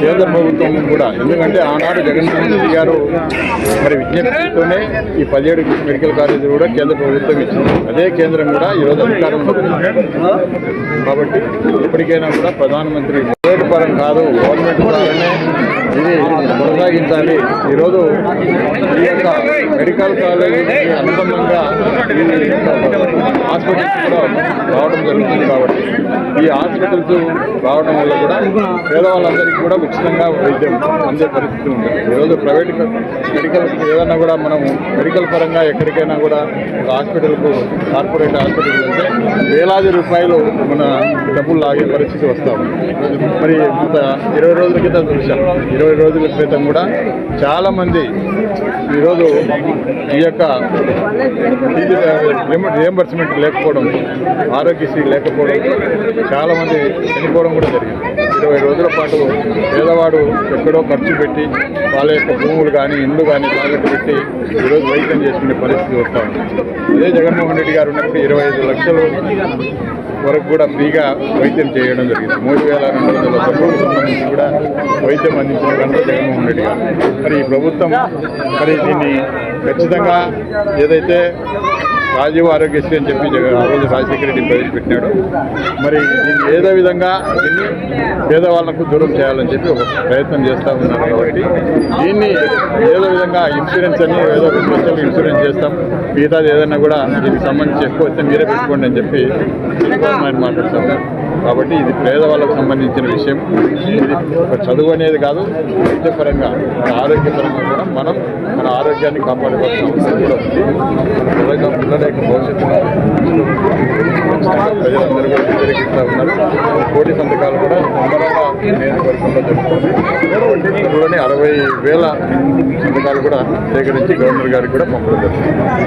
కేంద్ర ప్రభుత్వం కూడా ఎందుకంటే ఆనాడు జగన్మోహన్ రెడ్డి గారు మరి విజ్ఞప్తితోనే ఈ పదిహేడు మెడికల్ కాలేజీ కూడా కేంద్ర ప్రభుత్వం ఇచ్చింది. అదే కేంద్రం కూడా ఈరోజు అధికారంలో కాబట్టి ఇప్పటికైనా కూడా ప్రధానమంత్రి వ్యాపారం కాదు గవర్నమెంట్ పరంగానే ఇది కొనసాగించాలి. ఈరోజు ఈ యొక్క మెడికల్ కాలేజీ అనుబంధంగా ఈ హాస్పిటల్స్ కూడా రావడం జరుగుతుంది కాబట్టి. ఈ హాస్పిటల్స్ రావడం వల్ల కూడా పేదవాళ్ళందరికీ కూడా ఉచితంగా వైద్యం అందే పరిస్థితి ఉంది ఈరోజు ప్రైవేట్ మెడికల్ ఏదైనా కూడా మనం మెడికల్ పరంగా ఎక్కడికైనా కూడా ఒక హాస్పిటల్కు కార్పొరేట్ హాస్పిటల్ అంటే వేలాది రూపాయలు మన డబ్బులు లాగే పరిస్థితి వస్తాము మరి ఇరవై రోజుల క్రితం చూశాం. ఇరవై రోజుల క్రితం కూడా చాలామంది ఈరోజు ఈ యొక్క రియంబర్స్మెంట్ లేకపోవడం ఆరోగ్యశ్రీ లేకపోవడం చాలా మంది చనిపోవడం కూడా జరిగింది. ఇరవై రోజుల పాటు పేదవాడు ఎక్కడో ఖర్చు పెట్టి వాళ్ళ యొక్క భూములు కానీ ఇండ్లు కానీ తాగట్టు పెట్టి ఈరోజు వైద్యం చేసుకునే పరిస్థితి వస్తూ ఉంది. అదే జగన్మోహన్ రెడ్డి గారు ఉన్నప్పుడు ఇరవై ఐదు లక్షలు వరకు కూడా ఫ్రీగా వైద్యం చేయడం జరిగింది. మూడు వేల రెండు వందల డబ్బులకు సంబంధించి కూడా వైద్యం అందించిన ఘనత జగన్మోహన్ రెడ్డి గారు. మరి ఈ ప్రభుత్వం మరి దీన్ని ఖచ్చితంగా ఏదైతే రాజీవ్ ఆరోగ్యశ్రీ అని చెప్పి ఆ రోజు రాజశేఖర రెడ్డి ప్రవేశపెట్టినాడు. మరి దీన్ని ఏదో విధంగా దీన్ని పేదవాళ్ళకు దూరం చేయాలని చెప్పి ఒక ప్రయత్నం చేస్తూ ఉన్నారు కాబట్టి దీన్ని ఏదో విధంగా ఇన్సూరెన్స్ అని ఏదో రెండు లక్షలు ఇన్సూరెన్స్ చేస్తాం. మిగతాది ఏదైనా కూడా దీనికి సంబంధించి ఎక్కువ వస్తే మీరే పెట్టుకోండి అని చెప్పి ఆయన కాబట్టి ఇది పేదవాళ్ళకు సంబంధించిన విషయం. ఇది చదువు అనేది కాదు వైద్యపరంగా మన ఆరోగ్యపరంగా కూడా మనం మన ఆరోగ్యాన్ని కాపాడుకోవాల్సిన అవసరం కూడా ఉంది. పిల్లగా పిల్లల యొక్క భవిష్యత్తును ప్రజలందరూ కూడా వ్యతిరేకిస్తూ ఉన్నారు. కోటి సంతకాలు కూడా తొందరగా నియోజకవర్గంలో జరుగుతుంది. అరవై వేల సంతకాలు కూడా సేకరించి గవర్నర్ గారికి కూడా పంపడం జరుగుతుంది.